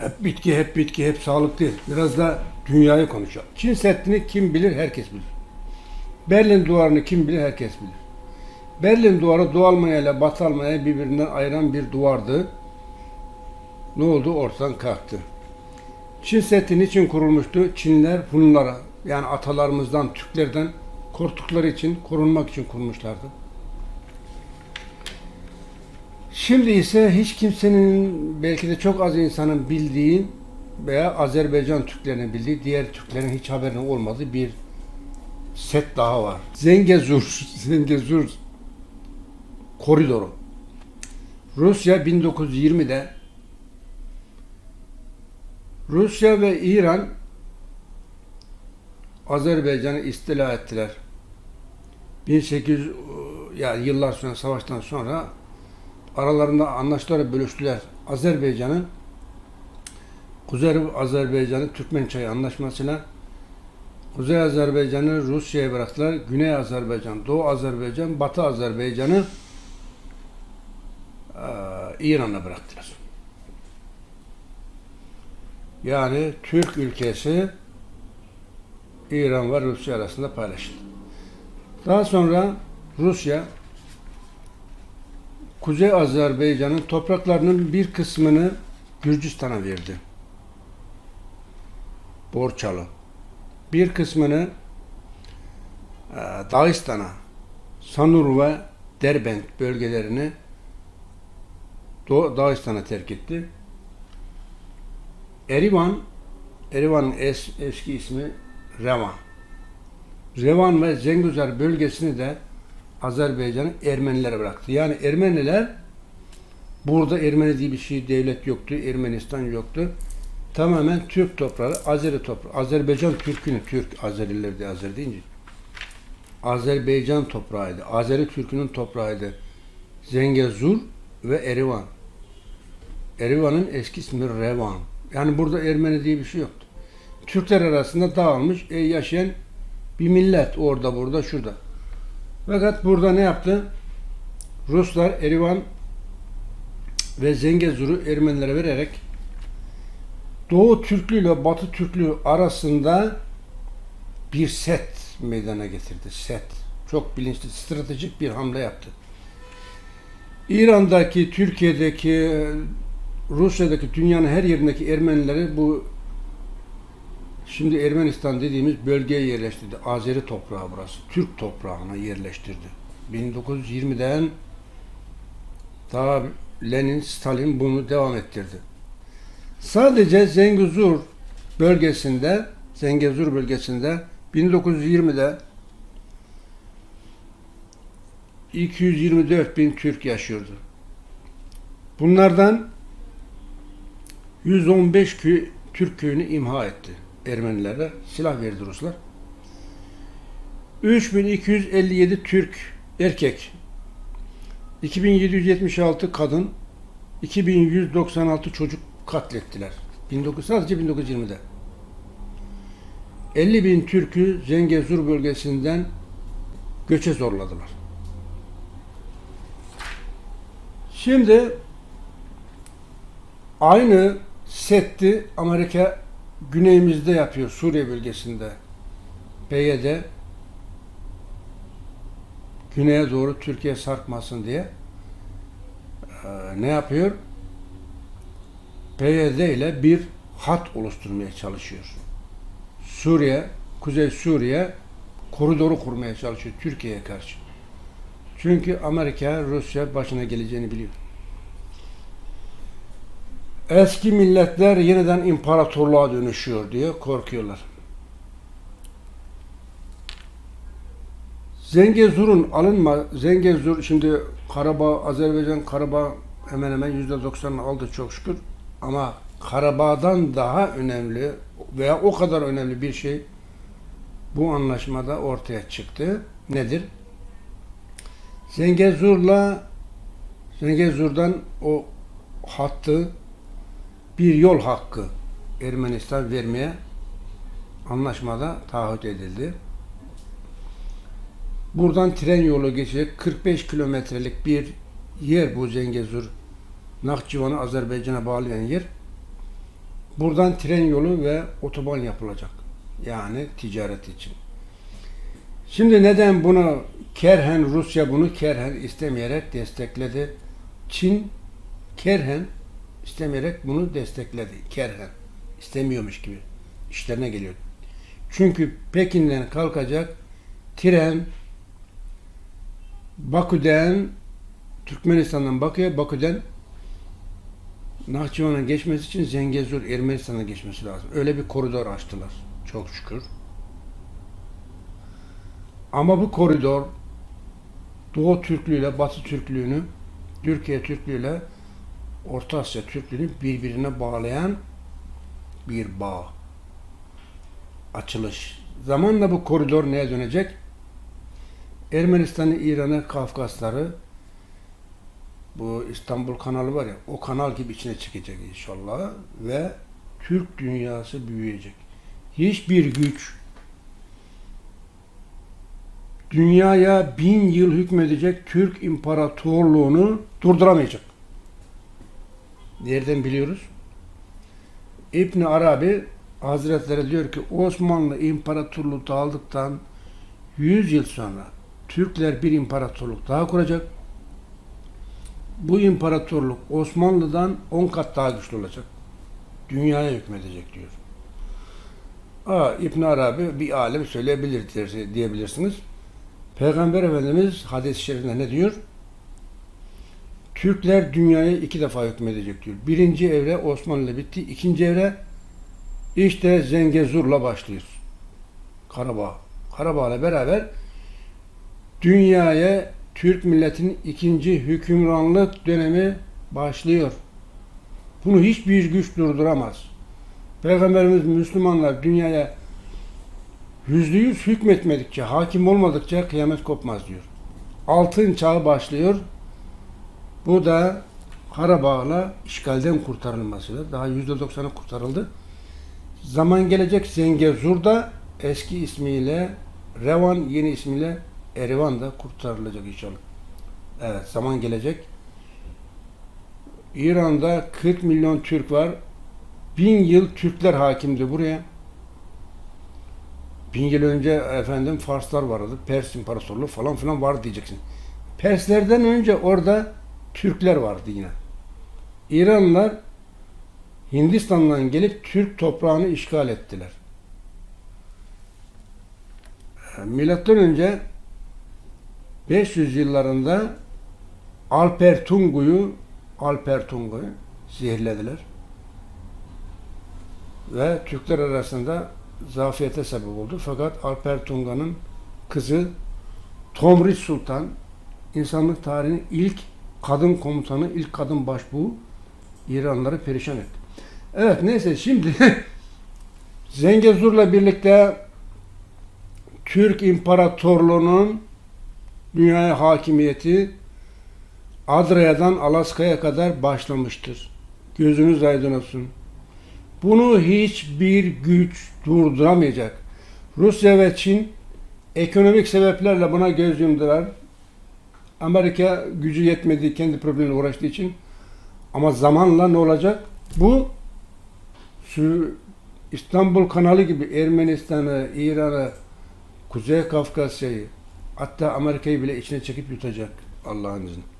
Hep bitki, hep bitki, hep sağlık değil. Biraz da dünyayı konuşalım. Çin Seddi'ni kim bilir? Herkes bilir. Berlin Duvarı'nı kim bilir? Herkes bilir. Berlin Duvarı Doğu Almanya ile Batı Almanya'yı birbirinden ayıran bir duvardı. Ne oldu? Ortadan kalktı. Çin Seddi niçin kurulmuştu? Çinliler Hunlara yani atalarımızdan, Türklerden korktukları için, korunmak için kurmuşlardı. Şimdi ise hiç kimsenin belki de çok az insanın bildiği veya Azerbaycan Türklerinin bildiği diğer Türklerin hiç haberinin olmadığı bir set daha var. Zengezur, Zengezur koridoru. Rusya 1920'de Rusya ve İran Azerbaycan'ı istila ettiler. 1800 yani yıllar sonra savaştan sonra aralarında anlaştılar bölüştüler. Azerbaycan'ı Kuzey Azerbaycan'ı Türkmen Çayı Anlaşması'na Kuzey Azerbaycan'ı Rusya'ya bıraktılar. Güney Azerbaycan, Doğu Azerbaycan, Batı Azerbaycan'ı İran'a bıraktılar. Yani Türk ülkesi İran ve Rusya arasında paylaşıldı. Daha sonra Rusya Kuzey Azerbaycan'ın topraklarının bir kısmını Gürcistan'a verdi. Borçalı. Bir kısmını e, Dağistan'a, Sanur ve Derbent bölgelerini Doğu Dağistan'a terk etti. Erivan, Erivan'ın es, eski ismi Revan. Revan ve Zenguzar bölgesini de Azerbaycan'ın Ermenilere bıraktı. Yani Ermeniler burada Ermeni diye bir şey devlet yoktu, Ermenistan yoktu. Tamamen Türk toprağı, Azeri toprağı. Azerbaycan Türk'ünü, Türk Azeriler de Azer deyince. Azerbaycan toprağıydı. Azeri Türk'ünün toprağıydı. Zengezur ve Erivan. Erivan'ın eski ismi Revan. Yani burada Ermeni diye bir şey yoktu. Türkler arasında dağılmış, e, yaşayan bir millet orada, burada, şurada. Fakat burada ne yaptı? Ruslar Erivan ve Zengezur'u Ermenilere vererek Doğu Türklüğü ile Batı Türklüğü arasında bir set meydana getirdi. Set. Çok bilinçli, stratejik bir hamle yaptı. İran'daki, Türkiye'deki, Rusya'daki, dünyanın her yerindeki Ermenileri bu şimdi Ermenistan dediğimiz bölgeye yerleştirdi. Azeri toprağı burası. Türk toprağına yerleştirdi. 1920'den daha Lenin, Stalin bunu devam ettirdi. Sadece Zengezur bölgesinde, Zengezur bölgesinde 1920'de 224 bin Türk yaşıyordu. Bunlardan 115 köy, Türk köyünü imha etti Ermenilere. Silah verdi Ruslar. 3257 Türk erkek, 2776 kadın, 2196 çocuk katlettiler. 19, sadece 1920'de. 50 bin Türk'ü Zengezur bölgesinden göçe zorladılar. Şimdi aynı setti Amerika güneyimizde yapıyor Suriye bölgesinde. PYD güneye doğru Türkiye sarkmasın diye Ee, ne yapıyor? PYD ile bir hat oluşturmaya çalışıyor. Suriye, Kuzey Suriye koridoru kurmaya çalışıyor Türkiye'ye karşı. Çünkü Amerika, Rusya başına geleceğini biliyor. Eski milletler yeniden imparatorluğa dönüşüyor diye korkuyorlar. Zengezur'un alınma, Zengezur şimdi Karabağ, Azerbaycan Karabağ hemen hemen yüzde 90'ını aldı çok şükür. Ama Karabağ'dan daha önemli veya o kadar önemli bir şey bu anlaşmada ortaya çıktı. Nedir? Zengezur'la Zengezur'dan o hattı bir yol hakkı Ermenistan vermeye anlaşmada taahhüt edildi. Buradan tren yolu geçecek 45 kilometrelik bir yer bu Zengezur. Nakçıvan'ı Azerbaycan'a bağlayan yer. Buradan tren yolu ve otoban yapılacak. Yani ticaret için. Şimdi neden bunu kerhen Rusya bunu kerhen istemeyerek destekledi? Çin kerhen istemeyerek bunu destekledi. Kerhen. istemiyormuş gibi. işlerine geliyor. Çünkü Pekin'den kalkacak tren Bakü'den Türkmenistan'dan Bakü'ye, Bakü'den Nahçıvan'a geçmesi için Zengezur Ermenistan'a geçmesi lazım. Öyle bir koridor açtılar. Çok şükür. Ama bu koridor Doğu Türklüğüyle Batı Türklüğünü, Türkiye Türklüğüyle Orta Asya Türklüğünü birbirine bağlayan bir bağ. Açılış. Zamanla bu koridor neye dönecek? Ermenistan'ı, İran'ı, Kafkasları bu İstanbul kanalı var ya o kanal gibi içine çıkacak inşallah ve Türk dünyası büyüyecek. Hiçbir güç dünyaya bin yıl hükmedecek Türk İmparatorluğunu durduramayacak. Nereden biliyoruz? İbn Arabi Hazretleri diyor ki Osmanlı İmparatorluğu dağıldıktan 100 yıl sonra Türkler bir imparatorluk daha kuracak. Bu imparatorluk Osmanlı'dan 10 kat daha güçlü olacak. Dünyaya hükmedecek diyor. Aa, İbn Arabi bir alim söyleyebilir diyebilirsiniz. Peygamber Efendimiz hadis-i şerifinde ne diyor? Türkler dünyaya iki defa hükmedecek diyor. Birinci evre Osmanlı bitti. ikinci evre işte Zengezur'la başlıyor. Karabağ. Karabağ'la beraber dünyaya Türk milletinin ikinci hükümranlık dönemi başlıyor. Bunu hiçbir güç durduramaz. Peygamberimiz Müslümanlar dünyaya yüzde yüz hükmetmedikçe, hakim olmadıkça kıyamet kopmaz diyor. Altın çağı başlıyor. Bu da Karabağ'la işgalden kurtarılmasıyla daha yüzde doksanı kurtarıldı. Zaman gelecek Zengezur'da eski ismiyle Revan yeni ismiyle Erivan da kurtarılacak inşallah. Evet zaman gelecek. İran'da 40 milyon Türk var. Bin yıl Türkler hakimdi buraya. Bin yıl önce efendim Farslar vardı. Pers İmparatorluğu falan filan var diyeceksin. Perslerden önce orada Türkler vardı yine. İranlılar Hindistan'dan gelip Türk toprağını işgal ettiler. Milattan önce 500 yıllarında Alper Tungu'yu Alper Tungu'yu zehirlediler. Ve Türkler arasında zafiyete sebep oldu. Fakat Alper Tunga'nın kızı Tomris Sultan insanlık tarihinin ilk kadın komutanı, ilk kadın başbuğu İranlıları perişan etti. Evet neyse şimdi Zengezur'la birlikte Türk İmparatorluğu'nun dünyaya hakimiyeti Adraya'dan Alaska'ya kadar başlamıştır. Gözünüz aydın olsun. Bunu hiçbir güç durduramayacak. Rusya ve Çin ekonomik sebeplerle buna göz yumdular. Amerika gücü yetmediği kendi problemine uğraştığı için ama zamanla ne olacak? Bu şu İstanbul kanalı gibi Ermenistan'ı, İran'ı, Kuzey Kafkasya'yı hatta Amerika'yı bile içine çekip yutacak Allah'ın izniyle.